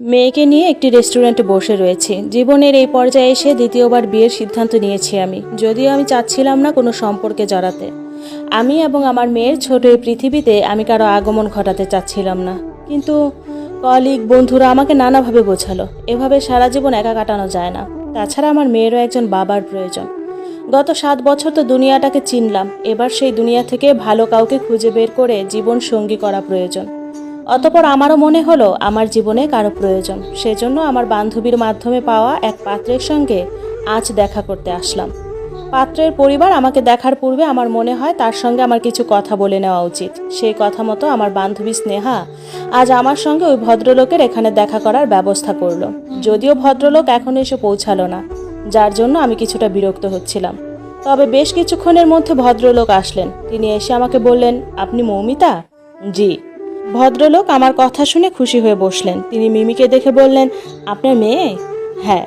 মেয়েকে নিয়ে একটি রেস্টুরেন্টে বসে রয়েছি। জীবনের এই পর্যায়ে এসে দ্বিতীয়বার বিয়ের সিদ্ধান্ত নিয়েছি আমি। যদিও আমি চাচ্ছিলাম না কোনো সম্পর্কে জড়াতে। আমি এবং আমার মেয়ের ছোট এই পৃথিবীতে আমি কারও আগমন ঘটাতে চাচ্ছিলাম না। কিন্তু কলিগ বন্ধুরা আমাকে নানাভাবে বোঝালো। এভাবে সারা জীবন একা কাটানো যায় না। তাছাড়া আমার মেয়েরও একজন বাবার প্রয়োজন। গত সাত বছর তো দুনিয়াটাকে চিনলাম। এবার সেই দুনিয়া থেকে ভালো কাউকে খুঁজে বের করে জীবন সঙ্গী করা প্রয়োজন। অতপর আমারও মনে হলো, আমার জীবনে কারও প্রয়োজন। সেজন্য আমার বান্ধবীর মাধ্যমে পাওয়া এক পাত্রের সঙ্গে আজ দেখা করতে আসলাম। পাত্রের পরিবার আমাকে দেখার পূর্বে আমার মনে হয় তার সঙ্গে আমার কিছু কথা বলে নেওয়া উচিত। সেই কথা মতো আমার বান্ধবী স্নেহা আজ আমার সঙ্গে ওই ভদ্রলোকের এখানে দেখা করার ব্যবস্থা করল। যদিও ভদ্রলোক এখনও এসে পৌঁছালো না, যার জন্য আমি কিছুটা বিরক্ত হচ্ছিলাম। তবে বেশ কিছুক্ষণের মধ্যে ভদ্রলোক আসলেন। তিনি এসে আমাকে বললেন, আপনি মৌমিতা? জি। ভদ্রলোক আমার কথা শুনে খুশি হয়ে বসলেন। তিনি মিমিকে দেখে বললেন, আপনার মেয়ে? হ্যাঁ।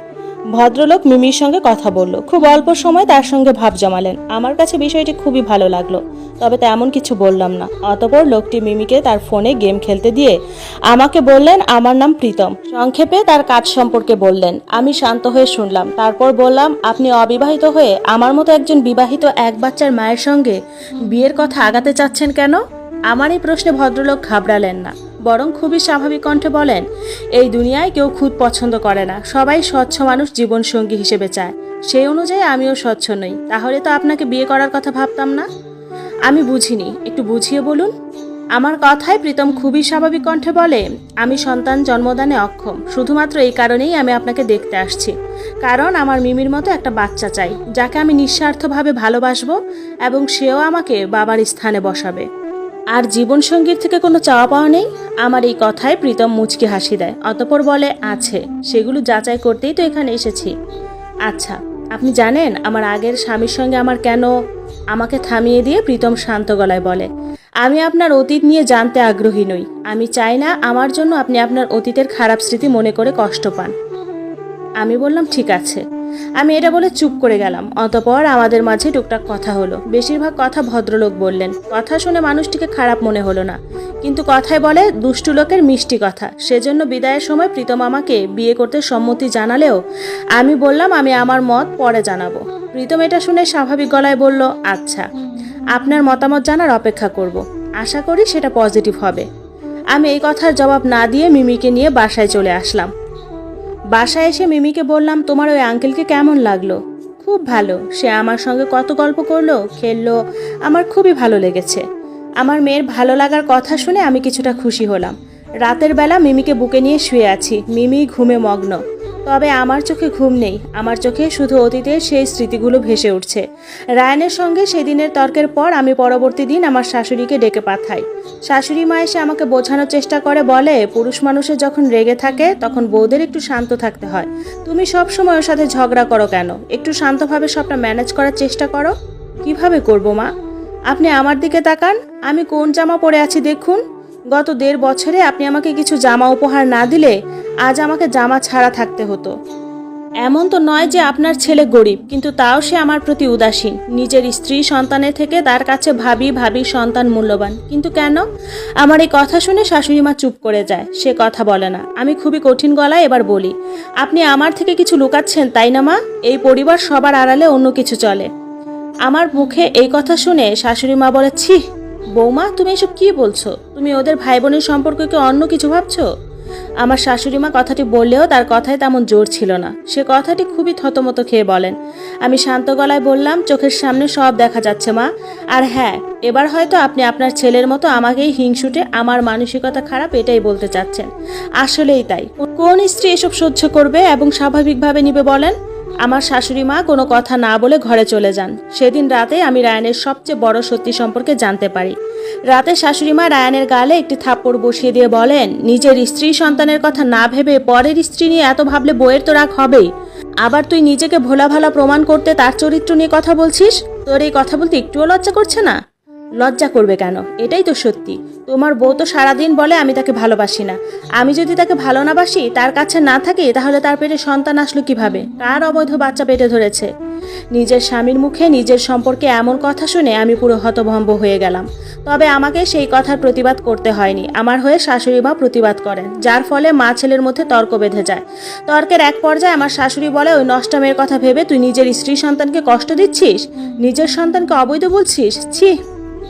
ভদ্রলোক মিমির সঙ্গে কথা বলল। খুব অল্প সময় তার সঙ্গে ভাব জমালেন। আমার কাছে বিষয়টি খুবই ভালো লাগল, তবে তেমন কিছু বললাম না। অতপর লোকটি মিমিকে তার ফোনে গেম খেলতে দিয়ে আমাকে বললেন, আমার নাম প্রীতম। সংক্ষেপে তার কাজ সম্পর্কে বললেন, আমি শান্ত হয়ে শুনলাম। তারপর বললাম, আপনি অবিবাহিত হয়ে আমার মতো একজন বিবাহিত এক বাচ্চার মায়ের সঙ্গে বিয়ের কথা আগাতে চাচ্ছেন কেন? আমার এই প্রশ্নে ভদ্রলোক ঘাবড়ালেন না, বরং খুবই স্বাভাবিক কণ্ঠে বলেন, এই দুনিয়ায় কেউ খুদ পছন্দ করে না, সবাই স্বচ্ছ মানুষ জীবনসঙ্গী হিসেবে চায়। সেই অনুযায়ী আমিও স্বচ্ছ নই, তাহলে তো আপনাকে বিয়ে করার কথা ভাবতাম না? আমি বুঝিনি, একটু বুঝিয়ে বলুন। আমার কথায় প্রীতম খুবই স্বাভাবিক কণ্ঠে বলে, আমি সন্তান জন্মদানে অক্ষম, শুধুমাত্র এই কারণেই আমি আপনাকে দেখতে আসছি। কারণ আমার মিমির মতো একটা বাচ্চা চাই, যাকে আমি নিঃস্বার্থভাবে ভালোবাসবো এবং সেও আমাকে বাবার স্থানে বসাবে। আর জীবনসঙ্গীর থেকে কোনো চাওয়া পাওয়া নেই? আমার এই কথায় প্রীতম মুচকি হাসি দেয়। অতপর বলে, আছে, সেগুলো যাচাই করতেই তো এখানে এসেছি। আচ্ছা আপনি জানেন আমার আগের স্বামীর সঙ্গে আমার কেন? আমাকে থামিয়ে দিয়ে প্রীতম শান্ত গলায় বলে, আমি আপনার অতীত নিয়ে জানতে আগ্রহী নই। আমি চাই না আমার জন্য আপনি আপনার অতীতের খারাপ স্মৃতি মনে করে কষ্ট পান। আমি বললাম, ঠিক আছে। আমি এটা বলে চুপ করে গেলাম। অতপর আমাদের মাঝে টুকটাক কথা হলো। বেশিরভাগ কথা ভদ্রলোক বললেন। কথা শুনে মানুষটিকে খারাপ মনে হলো না। কিন্তু কথায় বলে দুষ্টু লোকের মিষ্টি কথা। সেজন্য বিদায়ের সময় প্রীতম আমাকে বিয়ে করতে সম্মতি জানালেও আমি বললাম, আমি আমার মত পরে জানাব। প্রীতম এটা শুনে স্বাভাবিক গলায় বলল আচ্ছা আপনার মতামত জানার অপেক্ষা করব। আশা করি সেটা পজিটিভ হবে। আমি এই কথার জবাব না দিয়ে মিমিকে নিয়ে বাসায় চলে আসলাম। বাসায় এসে মিমিকে বললাম, তোমার ওই আঙ্কেলকে কেমন লাগল? খুব ভালো। সে আমার সঙ্গে কত গল্প করল, খেললো, আমার খুবই ভালো লেগেছে। আমার মেয়ের ভালো লাগার কথা শুনে আমি কিছুটা খুশি হলাম। রাতের বেলা মিমিকে বুকে নিয়ে শুয়ে আছি। মিমি ঘুমে মগ্ন। তবে আমার চোখে ঘুম নেই। আমার চোখে শুধু অতীতের সেই স্মৃতিগুলো ভেসে উঠছে। রায়ানের সঙ্গে সেদিনের তর্কের পর আমি পরবর্তী দিন আমার শাশুড়িকে ডেকে পাঠাই। শাশুড়ি মা এসে আমাকে বোঝানোর চেষ্টা করে, বলে, পুরুষ মানুষের যখন রেগে থাকে, তখন বউদের একটু শান্ত থাকতে হয়। তুমি সব সময় ওর সাথে ঝগড়া করো কেন? একটু শান্তভাবে সবটা ম্যানেজ করার চেষ্টা করো। কীভাবে করব, মা? আপনি আমার দিকে তাকান। আমি কোন জামা পরে আছি, দেখুন। গত দেড় বছরে আপনি আমাকে কিছু জামা উপহার না দিলে আজ আমাকে জামা ছাড়া থাকতে হতো। এমন তো নয় যে আপনার ছেলে গরিব, কিন্তু তাও সে আমার প্রতি উদাসীন। নিজের স্ত্রী সন্তানের থেকে তার কাছে ভাবি ভাবি সন্তান মূল্যবান। কিন্তু কেন? আমার এই কথা শুনে শাশুড়ি মা চুপ করে যায়। সে কথা বলে না। আমি খুবই কঠিন গলায় এবার বলি, আপনি আমার থেকে কিছু লুকাচ্ছেন তাই না মা? এই পরিবার সবার আড়ালে অন্য কিছু চলে। আমার মুখে এই কথা শুনে শাশুড়ি মা বলে, ছি, বৌমা, তুমি এসব কি বলছো? তুমি ওদের ভাই বোনের সম্পর্ককে অন্য কিছু ভাবছ? আমার শাশুড়ি মা কথাটি বললেও তার কথায় তেমন জোর ছিল না। সে কথাটি খুবই থতমত খেয়ে বলেন, আমি শান্ত গলায় বললাম, চোখের সামনে সব দেখা যাচ্ছে মা। আর হ্যাঁ এবার হয়তো আপনি আপনার ছেলের মতো আমাকেই হিংসুটে আমার মানসিকতা খারাপ এটাই বলতে চাচ্ছেন। আসলেই তাই। কোন স্ত্রী এসব সহ্য করবে এবং স্বাভাবিকভাবে নিবে বলেন? আমার শাশুড়ি মা কোনো কথা না বলে ঘরে চলে যান। সেদিন রাতে আমি রায়ানের সবচেয়ে বড় সত্যি সম্পর্কে জানতে পারি। রাতে শাশুড়ি মা রায়ানের গালে একটি থাপ্পড় বসিয়ে দিয়ে বলেন, নিজের স্ত্রী সন্তানের কথা না ভেবে পরের স্ত্রী নিয়ে এত ভাবলে বইয়ের তো রাগ হবেই। আবার তুই নিজেকে ভোলা ভালা প্রমাণ করতে তার চরিত্র নিয়ে কথা বলছিস? তোর এই কথা বলতে একটুও লজ্জা করছে না? লজ্জা করবে কেন? এটাই তো সত্যি। তোমার বউ তো সারাদিন বলে, আমি তাকে ভালোবাসি না। আমি যদি তাকে ভালো না বাসি, তার কাছে না থাকি, তাহলে তার পেটে সন্তান আসলো কীভাবে? কার অবৈধ বাচ্চা পেটে ধরেছে? নিজের স্বামীর মুখে নিজের সম্পর্কে এমন কথা শুনে আমি পুরো হতভম্ব হয়ে গেলাম। তবে আমাকে সেই কথার প্রতিবাদ করতে হয়নি। আমার হয়ে শাশুড়ি মা প্রতিবাদ করেন, যার ফলে মা ছেলের মধ্যে তর্ক বেঁধে যায়। তর্কের এক পর্যায়ে আমার শাশুড়ি বলে, ওই নষ্টমের কথা ভেবে তুই নিজের স্ত্রী সন্তানকে কষ্ট দিচ্ছিস? নিজের সন্তানকে অবৈধ বলছিস? ছি!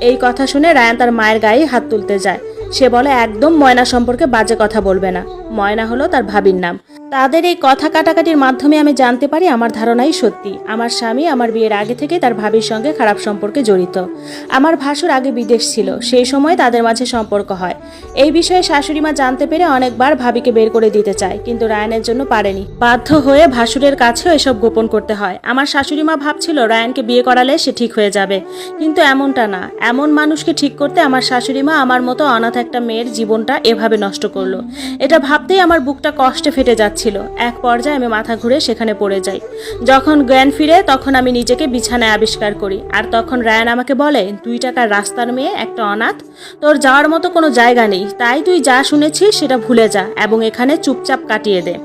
এই কথা শুনে রায়ান তার মায়ের গায়ে হাত তুলতে যায়। সে বলে, একদম ময়না সম্পর্কে বাজে কথা বলবে না। ময়না হলো তার ভাবির নাম। তাদের এই কথা কাটাকাটির মাধ্যমে আমি জানতে পারি আমার ধারণাই সত্যি। আমার স্বামী আমার বিয়ের আগে থেকে তার ভাবির সঙ্গে খারাপ সম্পর্কে জড়িত। আমার ভাসুর আগে বিদেশ ছিল, সেই সময় তাদের মাঝে সম্পর্ক হয়। এই বিষয়ে শাশুড়ি মা জানতে পেরে অনেকবার ভাবিকে বের করে দিতে চায়, কিন্তু রায়ানের জন্য পারেনি। বাধ্য হয়ে ভাসুরের কাছেও এসব গোপন করতে হয়। আমার শাশুড়ি মা ভাবছিল, রায়ানকে বিয়ে করালে সে ঠিক হয়ে যাবে। কিন্তু এমনটা না। এমন মানুষকে ঠিক করতে আমার শাশুড়ি মা আমার মতো অনাথ একটা মেয়ের জীবনটা এভাবে নষ্ট করল। এটা ভাবতেই আমার বুকটা কষ্টে ফেটে যাচ্ছিল। এক পর্যায়ে আমি মাথা ঘুরে সেখানে পড়ে যাই। যখন জ্ঞান ফিরে, তখন আমি নিজেকে বিছানায় আবিষ্কার করি। আর তখন রায়ান আমাকে বলে, দুই টাকার রাস্তার মেয়ে, একটা অনাথ। তোর যাওয়ার মতো কোনো জায়গা নেই। তাই তুই যা শুনেছিস, সেটা ভুলে যা এবং এখানে চুপচাপ কাটিয়ে দে।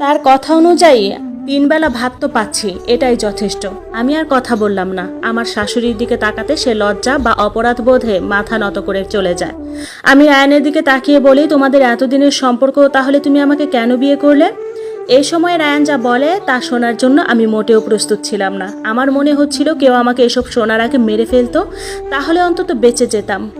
তার কথা অনুযায়ী তিনবেলা ভাত তো পাচ্ছি, এটাই যথেষ্ট। আমি আর কথা বললাম না। আমার শাশুড়ির দিকে তাকাতে সে লজ্জা বা অপরাধ বোধে মাথা নত করে চলে যায়। আমি আয়নের দিকে তাকিয়ে বলি, তোমাদের এতদিনের সম্পর্ক, তাহলে তুমি আমাকে কেন বিয়ে করলে? এই সময় রায়ান যা বলে, তা শোনার জন্য আমি মোটেও প্রস্তুত ছিলাম না। আমার মনে হচ্ছিল, কেউ আমাকে এসব শোনার আগে মেরে ফেলতো, তাহলে অন্তত বেঁচে যেতাম।